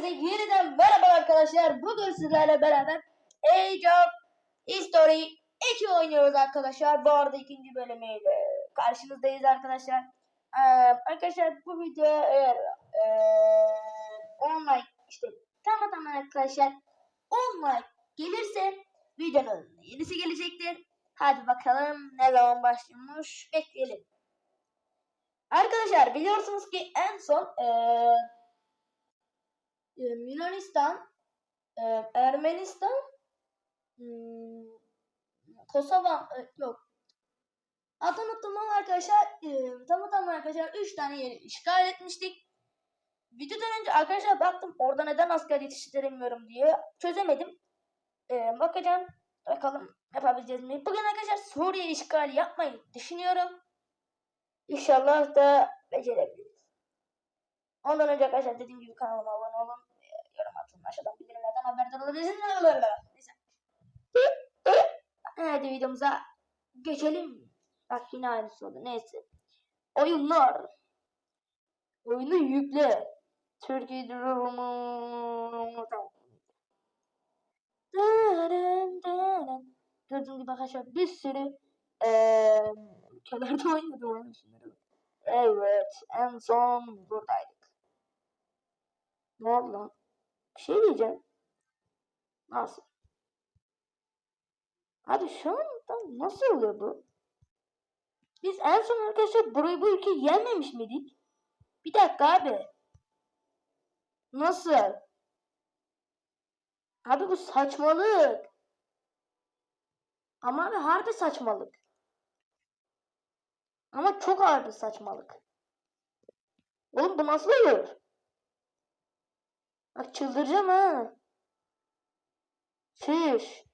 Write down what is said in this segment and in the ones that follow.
Hepinize yeniden merhaba arkadaşlar. Bugün sizlerle beraber Age of History 2 oynuyoruz arkadaşlar. Bu arada ikinci bölümüyle karşınızdayız arkadaşlar. Ee, arkadaşlar bu video eğer 10 like işte tamam tamam arkadaşlar 10 like gelirse videonun yenisi gelecektir. Hadi bakalım ne zaman başlıyormuş bekleyelim. Arkadaşlar biliyorsunuz ki en son ee, e, Yunanistan, e, Ermenistan, hmm, Kosova e, yok. Adını unuttum ama arkadaşlar e, tamam tamam arkadaşlar 3 tane yeri işgal etmiştik. Videodan önce arkadaşlar baktım orada neden asker yetiştiremiyorum diye çözemedim. E, bakacağım bakalım yapabileceğiz mi? Bugün arkadaşlar Suriye işgali yapmayı düşünüyorum. İnşallah da becerebiliriz. Ondan önce arkadaşlar dediğim gibi kanalıma abone olun. Aşağıdan bildirimlerden haberdar olabilirsiniz. Neyse. Hadi videomuza geçelim. Bak yine aynısı oldu. Neyse. Oyunlar. Oyunu yükle. Türkiye durumu. Tamam. Gördüğünüz gibi arkadaşlar bir sürü eee ülkelerde oynadım oyun şunları. Evet. En son buradaydık. Ne oldu lan? Bir şey diyeceğim. Nasıl? Abi şu anda nasıl oluyor bu? Biz en son arkadaşlar burayı bu ülkeyi yenmemiş miydik? Bir dakika abi. Nasıl? Abi bu saçmalık. Ama abi harbi saçmalık. Ama çok bir saçmalık. Oğlum bu nasıl olur? Bak çıldıracağım ha. Şiş.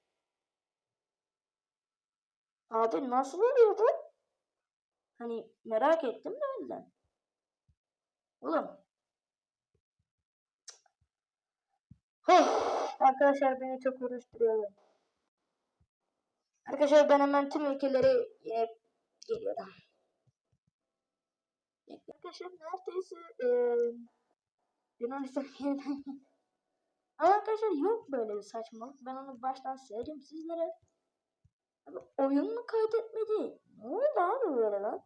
Abi nasıl oluyor bu? Hani merak ettim de yüzden. Oğlum. Huh. Arkadaşlar beni çok uğraştırıyor. Arkadaşlar ben hemen tüm ülkeleri yine geliyorum. Arkadaşlar neredeyse eee Yunanistan yeniden Ama arkadaşlar yok böyle bir saçmalık. Ben onu baştan söyleyeyim sizlere. Abi oyun mu kaydetmedi? Ne oldu abi böyle lan?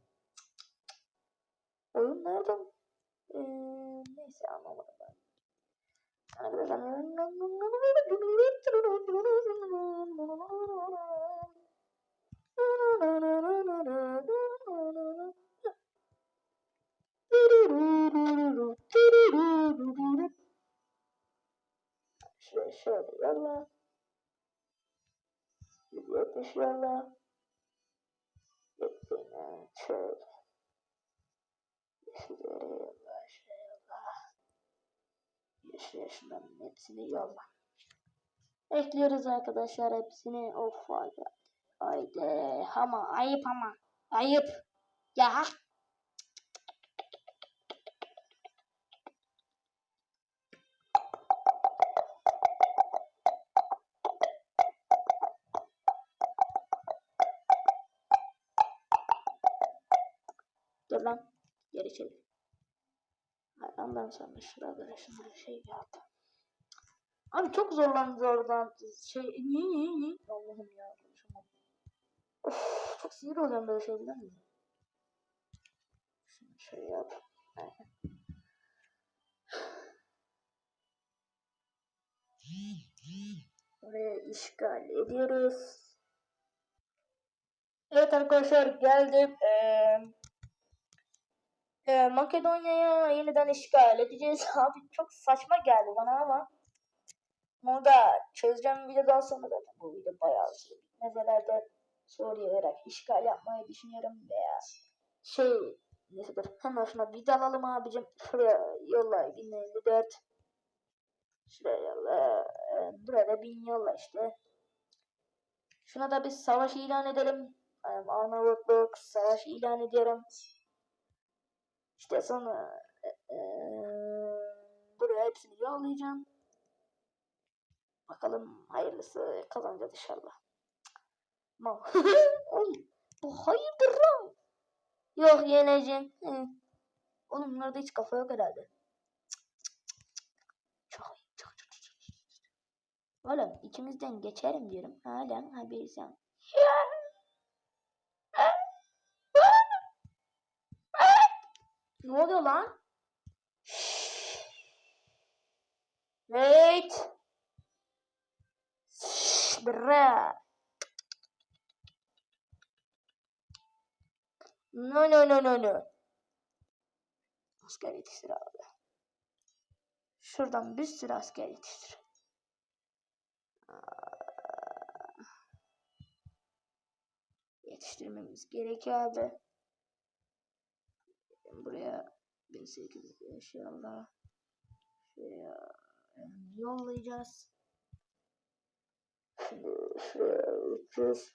Oyun nereden? Ee, neyse anlamadım ben. Şöyle 170 yolla. Bekleyin şöyle. Yeşilleri yolla. Şöyle yolla. Yeşil yaşından hepsini yolla. Ekliyoruz arkadaşlar hepsini. Of haydi. Haydi. Ama ayıp ama. Ayıp. Ya. Dur lan. Geri çevir. Ondan sonra şurada şunları şey yap. Abi çok zorlandı oradan. Şey niye niye niye? Allah'ım ya. Of, çok sinir oluyorum böyle şeyler mi? Şunu şey yap. Oraya işgal ediyoruz. Evet arkadaşlar geldim. Ee, ee, Makedonya'ya yeniden işgal edeceğiz. Abi çok saçma geldi bana ama bunu da çözeceğim videodan sonra zaten bu video bayağı uzun. Mesela Suriye Irak işgal yapmayı düşünüyorum veya şey neyse dur hemen şuna video alalım abicim. Şuraya yolla 1054 Şuraya yolla ee, burada 1000 yolla işte. Şuna da bir savaş ilan edelim. Arnavutluk savaş ilan ediyorum. İşte sonra e, buraya hepsini yollayacağım. Bakalım hayırlısı kazanacağız inşallah. Ma Oğlum bu hayırdır lan? Yok yeneceğim. Hı. Oğlum bunlarda hiç kafa yok herhalde. Oğlum içimizden geçerim diyorum. Halen haberi sen. Ne oluyor lan? Wait. Bra. No no no no no. Asker yetiştir abi. Şuradan bir sürü asker yetiştir. Yetiştirmemiz gerekiyor abi. Buraya 1800 inşallah. Şuraya yollayacağız. Şimdi şuraya 300.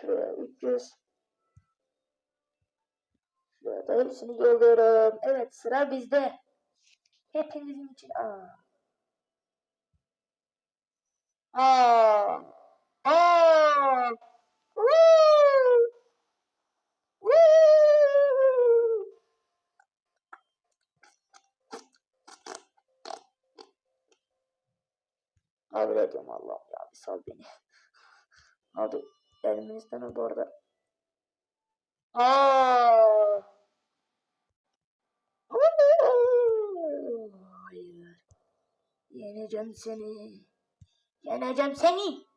Şuraya 300. Şuraya da hepsini yolluyorum. Evet sıra bizde. Hepinizin için. Aa. Aa. Aa. Woo! Woo! Allah'ım ya bir sal beni. Abi Ermenistan'a bu arada. Hayır. Yeneceğim seni. Yeneceğim seni.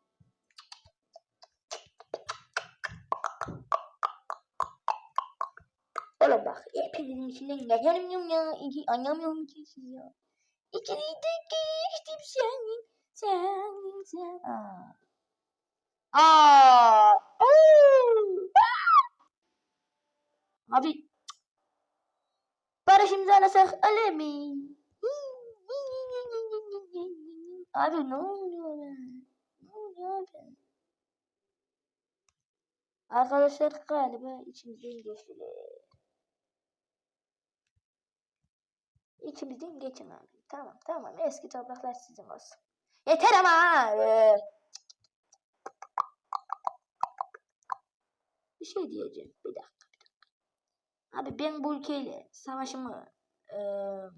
Oğlum bak hepinizin içinden geçerim ya. İki, anlamıyorum ki siz ya. İkini de geçtim senin. Senin sen. Aa. Aa. Abi. Barış imzalasak öyle mi? Abi ne oluyor be? Ne oluyor abi? Arkadaşlar galiba içimizden geçtiler. İçimizden geçin abi. Tamam tamam eski topraklar sizin olsun. Yeter ama. Ee, Bir şey diyeceğim. Bir dakika. Bir dakika. Abi ben bu ülkeyle savaşımı eee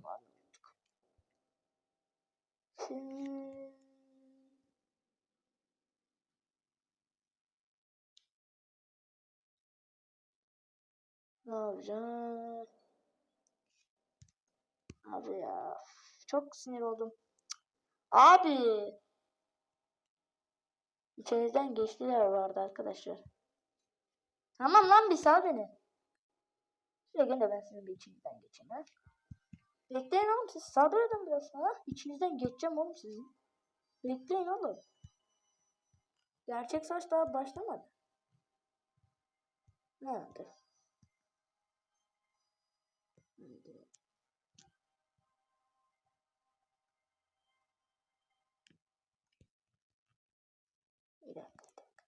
Şimdi- Ne yapacağım? Abi ya. Çok sinir oldum. Abi. İçinizden geçtiler vardı arkadaşlar. Tamam lan bir sal beni. Şöyle gene ben sizin bir içinizden geçeyim ha. Bekleyin oğlum siz sabredin biraz ha. İçinizden geçeceğim oğlum sizin. Bekleyin oğlum. Gerçek saç daha başlamadı. Nerede? Nerede? Bir dakika, bir dakika.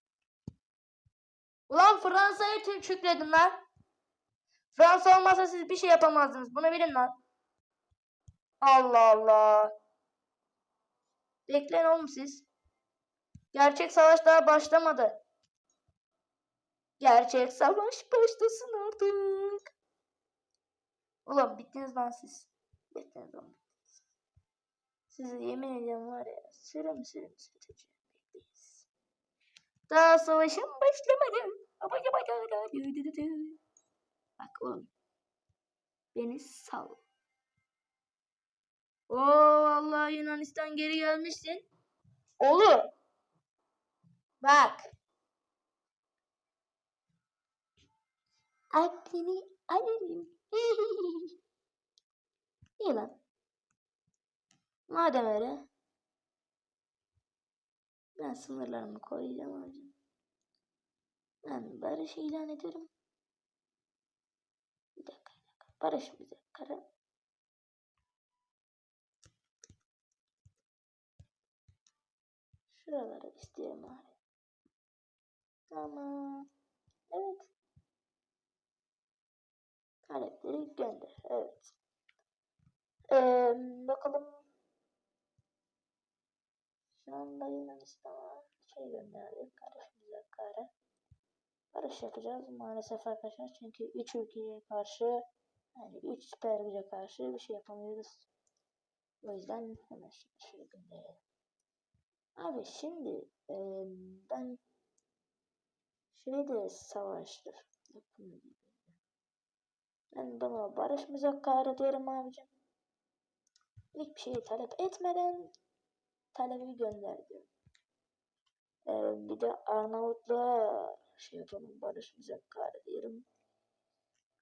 Ulan Fransa'ya tüm şükredin lan. Fransa olmasa siz bir şey yapamazdınız. Bunu bilin lan. Allah Allah. Bekleyin oğlum siz. Gerçek savaş daha başlamadı. Gerçek savaş başlasın artık. Ulan bittiniz lan siz. Bittiniz oğlum. Sizi yemin ediyorum var ya sürüm sürüm süreceğim. Bekleyiz. Daha savaşım başlamadı. Bak oğlum. Beni sal. Oo vallahi Yunanistan geri gelmişsin. Olur. Bak. Aklını alırım. İyi lan. Madem öyle. Ben sınırlarımı koruyacağım abicim. Ben barış ilan ederim. Bir dakika, bir dakika. Barış bize kara. Şuraları istiyorum abi. Tamam. Evet. Talepleri gönder. Evet. Ee, bakalım. Şu anda Yunanistan'a şey gönderdik. Karış bize kare. Barış yapacağız maalesef arkadaşlar. Çünkü üç ülkeye karşı Yani 3 süper güce karşı bir şey yapamıyoruz. O yüzden hemen şimdi şöyle gönderelim. Abi şimdi e, ben şeyde savaştır. Ben bana barış müzakkarı diyorum abicim. Hiçbir şeyi talep etmeden talebi gönderdi. Ee, bir de Arnavutluğa şey yapalım barış müzakkarı diyelim.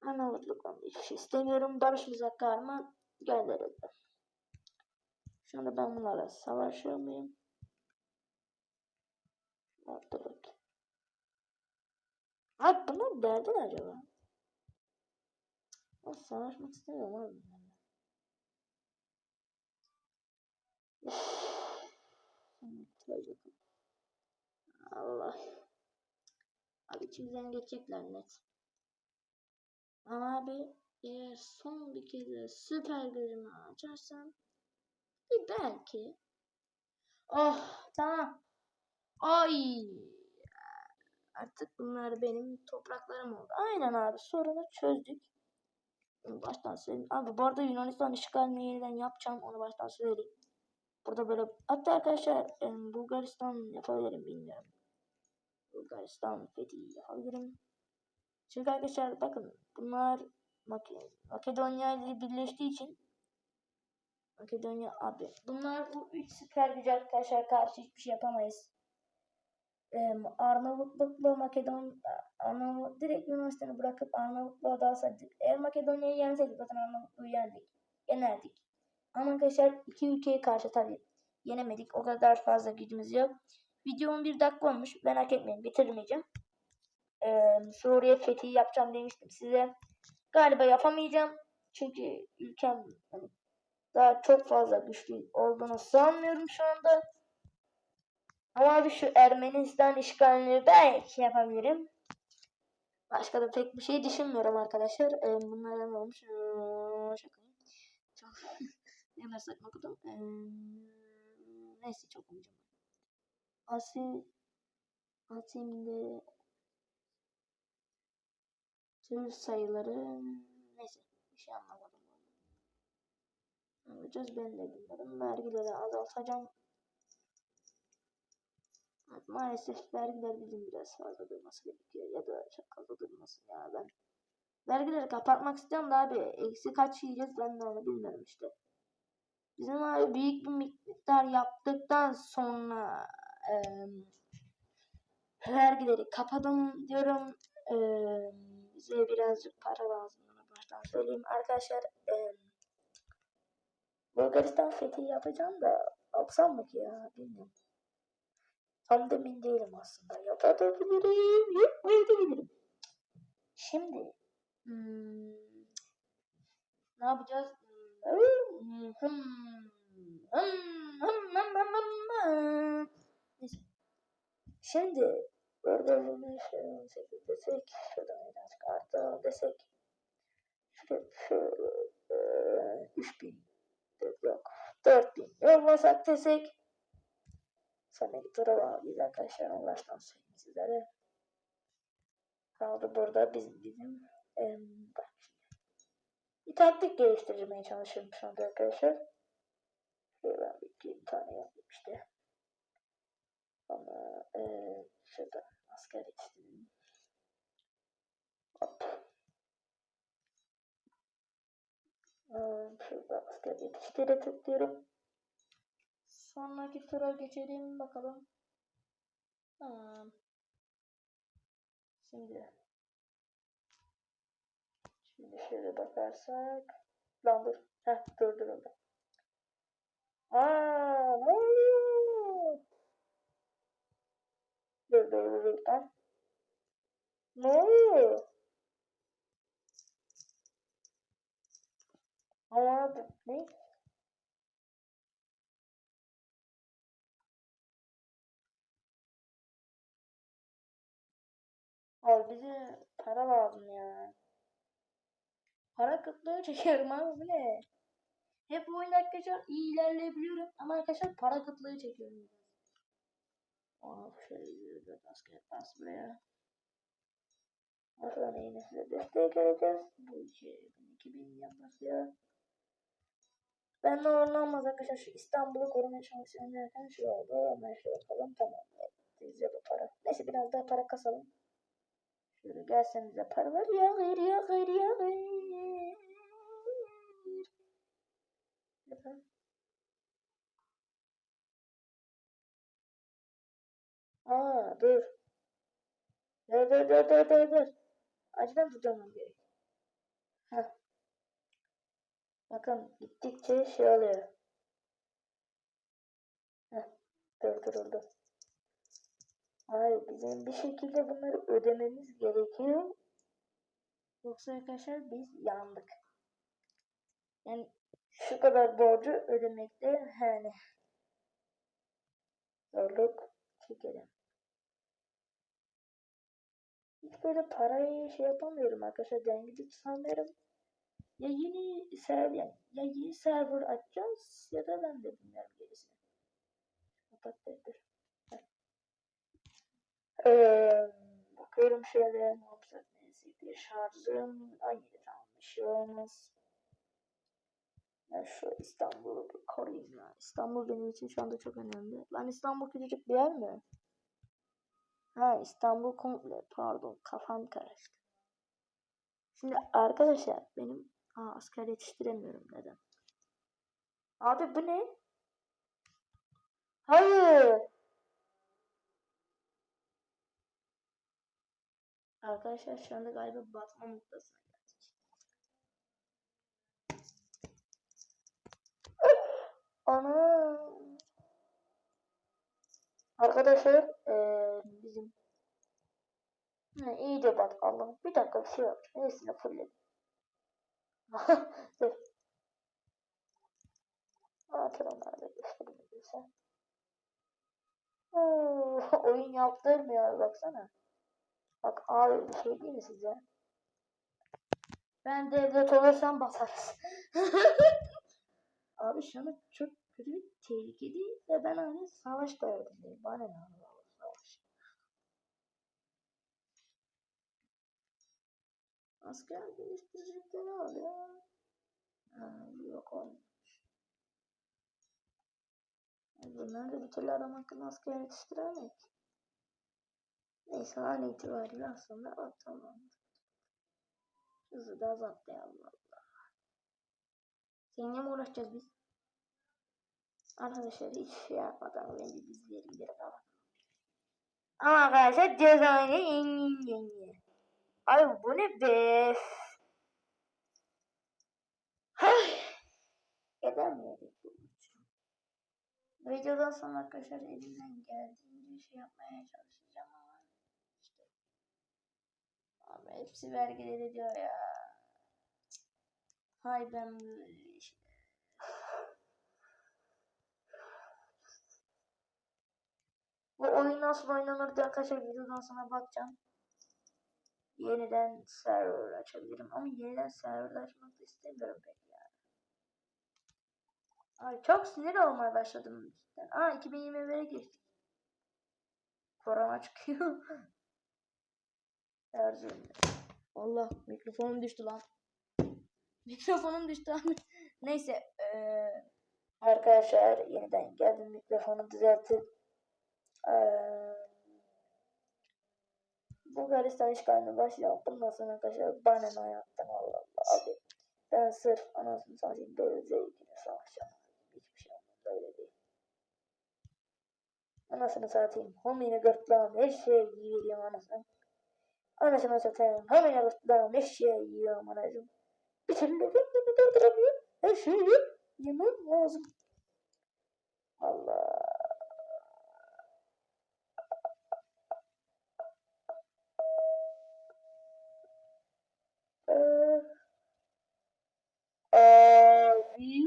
Arnavutluk'tan hiçbir şey istemiyorum. Barış müzakkarımı gönderildi. Şu anda ben bunlarla savaşıyor muyum? Dur bakayım. Abi bunlar derdi ne acaba? Ben savaşmak istemiyorum abi. Allah. Abi içimizden geçecekler net. Ama abi eğer son bir kez de süper gücümü açarsam bir belki. Oh tamam. Ay. Artık bunlar benim topraklarım oldu. Aynen abi sorunu çözdük. Baştan söyleyeyim. Abi bu arada Yunanistan işgalini yeniden yapacağım. Onu baştan söyleyeyim. Burada böyle hatta arkadaşlar Bulgaristan yapabilirim bilmiyorum. Bulgaristan fethi yapabilirim. Çünkü arkadaşlar bakın bunlar Mak- Makedonya ile birleştiği için Makedonya abi bunlar bu üç süper gücü arkadaşlar karşı hiçbir şey yapamayız. Em, Arnavutlukla Makedon Arnavut direkt Yunanistan'ı bırakıp Arnavutluğa dalsaydık. Eğer Makedonya'yı yenseydik zaten Arnavutluğu yendik. Yenerdik. Ama arkadaşlar iki ülkeye karşı tabii yenemedik. O kadar fazla gücümüz yok. Video 11 dakika olmuş. Merak etmeyin bitirmeyeceğim. Ee, Suriye fethi yapacağım demiştim size. Galiba yapamayacağım. Çünkü ülkem hani, daha çok fazla güçlü olduğunu sanmıyorum şu anda. Ama abi şu Ermenistan işgalini belki yapabilirim. Başka da pek bir şey düşünmüyorum arkadaşlar. Ee, bunlar ne olmuş? Şaka. Çok ne kadar saçma. Ee, neyse çok okuyacağım. Asim Asim'de tür sayıları neyse bir şey anlamadım. Ne yapacağız ben de bilmiyorum. Vergileri azaltacağım. Evet, maalesef vergiler bizim biraz fazla durması gerekiyor ya da çok fazla durmasın ya ben. Vergileri kapatmak istiyorum da abi eksi kaç yiyeceğiz ben de onu bilmiyorum işte. Bizim abi büyük bir miktar yaptıktan sonra eee vergileri kapadım diyorum. Eee bize birazcık para lazım bunu baştan söyleyeyim. Arkadaşlar eee Bulgaristan fethi yapacağım da yapsam mı ki ya bilmiyorum. Tam da emin değilim aslında. Yapabilirim, yapmayabilirim. Şimdi hmm, ne yapacağız? Hmm, hmm, hmm, hmm, hmm, hmm, hmm. Neyse. Şimdi burada bunu şöyle 18 desek, şuradan birazcık artı desek. Şöyle, şöyle e, 3000 yok 4000 yollasak desek. Sonraki tura bağlıyız arkadaşlar. onu baştan söyleyeyim sizlere. Kaldı burada bizim bizim. Ee, bak şimdi. Bir taktik geliştirmeye çalışıyorum şu anda arkadaşlar. Şöyle bir iki tane yapayım işte. Ama e, şurada asker yetiştireyim. Hop. Ee, şurada asker yetiştire tıklıyorum. Sonraki tura geçelim bakalım. Tamam. Şimdi Şimdi şöyle bakarsak Lan dur. Heh dur dur orada. Aa, ne? Dur dur. Ne oluyor? Ama ne? Abi bize para lazım ya. Para kıtlığı çekiyorum abi bu ne? Hep bu oyunda arkadaşlar iyi ilerleyebiliyorum ama arkadaşlar para kıtlığı çekiyorum. Of şöyle bir asker bas buraya. Sonra yine size destek vereceğiz. Bu şey 2000 yapmak ya. Ben de olmaz arkadaşlar şu İstanbul'u korumaya çalışıyorum derken şu oldu. Hemen şöyle bakalım tamam. Bizde bu para. Neyse biraz daha para kasalım. Şöyle gelsen bize paralar yağır yağır yağır. Efendim? Aa dur. Dur dur dur dur dur dur. Acilen durdurmam gerek. Heh. Bakın gittikçe şey oluyor. Heh. Durduruldu. Hayır bizim bir şekilde bunları ödememiz gerekiyor. Yoksa arkadaşlar biz yandık. Yani şu kadar borcu ödemekte yani zorluk çekelim. Hiç böyle parayı şey yapamıyorum arkadaşlar. Dengede tutamıyorum. Ya yeni server yani ya yeni server açacağız ya da ben de bilmiyorum gerisini. Kapat. Heh. Ee, bakıyorum şöyle ne yapsak neyse bir şarjım ay tamam bir şey olmaz. Ben şu İstanbul'u bir koruyayım ya. İstanbul benim için şu anda çok önemli. Lan İstanbul küçücük bir yer mi? Ha İstanbul komple pardon kafam karıştı. Şimdi arkadaşlar benim Aa, asker yetiştiremiyorum neden? Abi bu ne? Hayır. Arkadaşlar şu anda galiba batma noktasına geldik. Ana. Arkadaşlar eee, bizim ha, iyice bat Allah. Bir dakika bir şey yok. Neyse fulledim. Dur. Onları da göstereyim bize. Oo, oyun yaptırmıyor baksana. Bak abi bir şey değil mi size? Ben devlet olursam basarız. abi şu anda çok kötü bir tehlikeli ve ben hani savaş derdindeyim. Bana ne savaş. Asker geliştirecekler abi ya. Ha, yok olmamış. Bunlar da bir türlü adam hakkında asker yetiştiremedik. Neyse an itibariyle aslında o tamam. Hızı da azaltmayalım valla. Seninle mi uğraşacağız biz? Arkadaşlar hiç şey yapmadan bence bizleri geri kapatalım. Ama arkadaşlar cezayı yengen yenge. Ay bu ne be? Edemiyorduk bu maçı. Videodan sonra arkadaşlar elimden geldiğince şey yapmaya çalışacağım ama işte. Abi hepsi vergileri diyor ya. Hay ben böyle işte. Bu oyun nasıl oynanır diye arkadaşlar videodan sonra bakacağım. Yeniden server açabilirim ama yeniden server açmak istemiyorum pek yani. Ay çok sinir olmaya başladım cidden. Aa 2021'e geçtik. Korona çıkıyor. Erzurum'da. Allah mikrofonum düştü lan. Mikrofonum düştü abi. Neyse. eee, arkadaşlar yeniden geldim mikrofonu düzeltip eee Bulgaristan işgaline başlayalım. Bundan sonra arkadaşlar bana ne hayattan Allah Allah abi. Ben sırf anasını satayım böyle zevkine savaşacağım. Hiçbir şey olmaz böyle değil. Anasını satayım. Homini gırtlağım her şeyi yiyorum anasını. Anasını satayım. Homini gırtlağım her şeyi yiyorum anasını. Bir türlü kendimi durduramıyorum. Her şeyi yemem lazım. Allah. Ee, abi.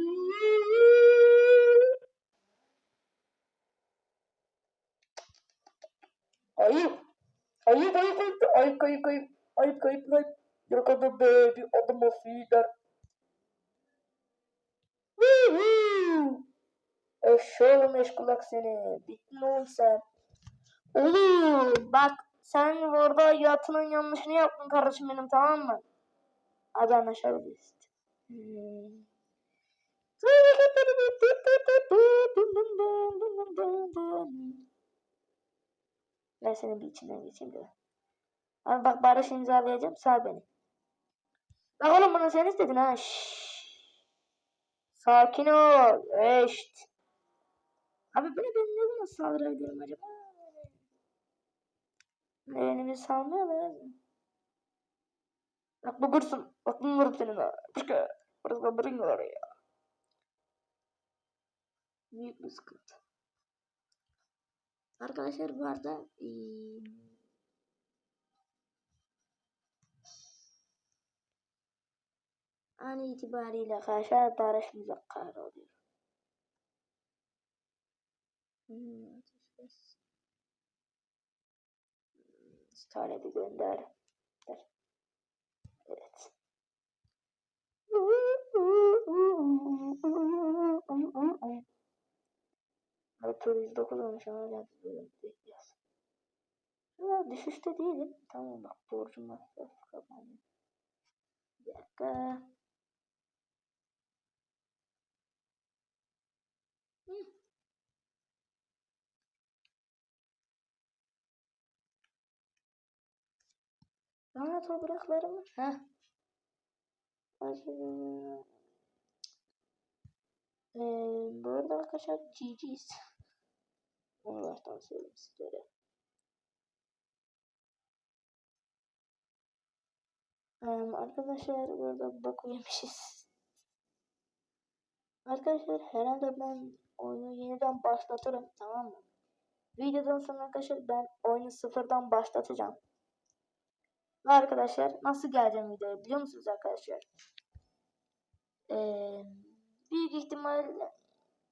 Ayıp. Ayıp ayıp ayıp. Ayıp ayıp ayıp. Ayıp ayıp ayıp. Yakaladım be. Bir adım afiler. Eşşoğlu meşgulak seni. Bittin oğlum sen. Oğlum bak sen orada yatının yanlışını yaptın kardeşim benim tamam mı? Hadi anlaşabiliriz. Hmm. Ben senin bir içinden geçeyim de. Abi bak barış imzalayacağım sal beni. Bak oğlum bunu sen istedin ha. Şşş. Sakin ol. Eşt. Abi bunu ben ne zaman saldırabilirim acaba? Beğenimi salmıyorlar. Bak bu kursun. Bak bunu vurup senin ha. Başka. Burası bring oraya. Büyük bir sıkıntı. Arkadaşlar bu arada eee, an itibariyle arkadaşlar Barış Muzakkar oluyor. Hmm, Starlet'i gönder. Evet. Tur 109 olmuş ama bekliyoruz. Ya düşüşte değilim. Tamam bak borcum var. Bir dakika. Hı. Bana topraklarımı. Heh. Ee, bu arada arkadaşlar. Onu baştan söyleyeyim sizlere. Ee, arkadaşlar burada boku yemişiz. Arkadaşlar herhalde ben oyunu yeniden başlatırım tamam mı? Videodan sonra arkadaşlar ben oyunu sıfırdan başlatacağım. Ve arkadaşlar nasıl geleceğim videoya biliyor musunuz arkadaşlar? Ee, büyük ihtimal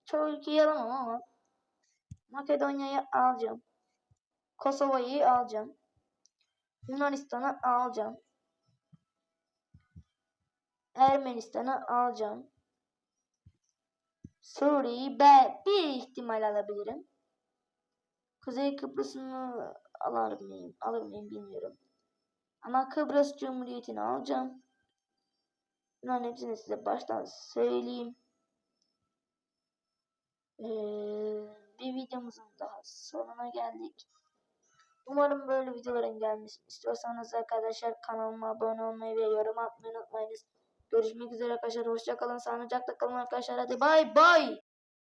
çoğu ülkeyi alamam ama Makedonya'yı alacağım. Kosova'yı alacağım. Yunanistan'ı alacağım. Ermenistan'ı alacağım. Suriye'yi ben bir ihtimal alabilirim. Kuzey Kıbrıs'ını alır mıyım? Alır mıyım bilmiyorum. Ama Kıbrıs Cumhuriyeti'ni alacağım. Bunların hepsini size baştan söyleyeyim. Ee, bir videomuzun daha sonuna geldik. Umarım böyle videoların gelmesini istiyorsanız arkadaşlar kanalıma abone olmayı ve yorum atmayı unutmayınız. Görüşmek üzere arkadaşlar. Hoşçakalın. Sağlıcakla kalın arkadaşlar. Hadi bay bay.